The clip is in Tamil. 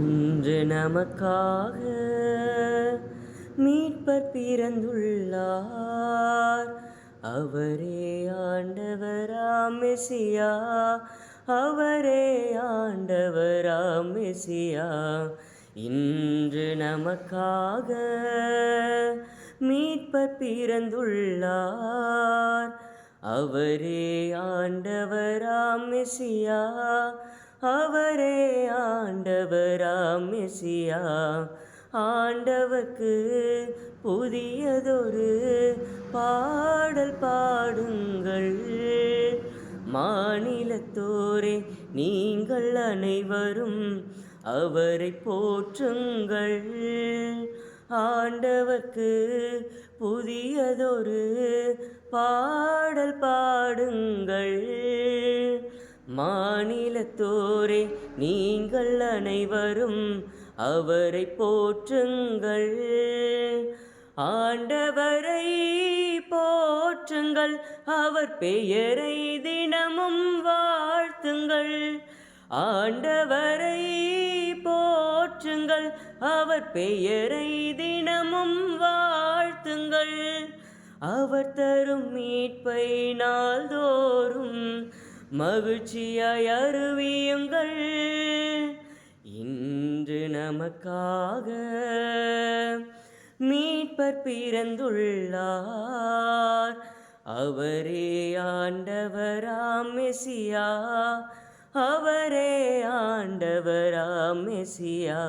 இன்று நமக்காக மீட்பர் பிறந்துள்ளார். அவரே ஆண்டவராமெசியா அவரே ஆண்டவராமெசியா இன்று நமக்காக மீட்பர் பிறந்துள்ளார். அவரே ஆண்டவராமெசியா அவரே ஆண்டவராம் மெசியா. ஆண்டவர்க்கு புதியதொரு பாடல் பாடுங்கள். மாநிலத்தோரே நீங்கள் அனைவரும் அவரை போற்றுங்கள். ஆண்டவர்க்கு புதியதொரு பாடல் பாடுங்கள். மாநிலத்தோரே நீங்கள் அனைவரும் அவரை போற்றுங்கள். ஆண்டவரை போற்றுங்கள் அவர் பெயரை தினமும் வாழ்த்துங்கள். ஆண்டவரை போற்றுங்கள் அவர் பெயரை தினமும் வாழ்த்துங்கள். அவர் தரும் மீட்பை நாள்தோறும் மகிழ்ச்சியாய் அருவியுங்கள். இன்று நமக்காக மீட்பர் பிறந்துள்ளார். அவரே ஆண்டவராம் மெசியா. அவரே ஆண்டவராம் மெசியா.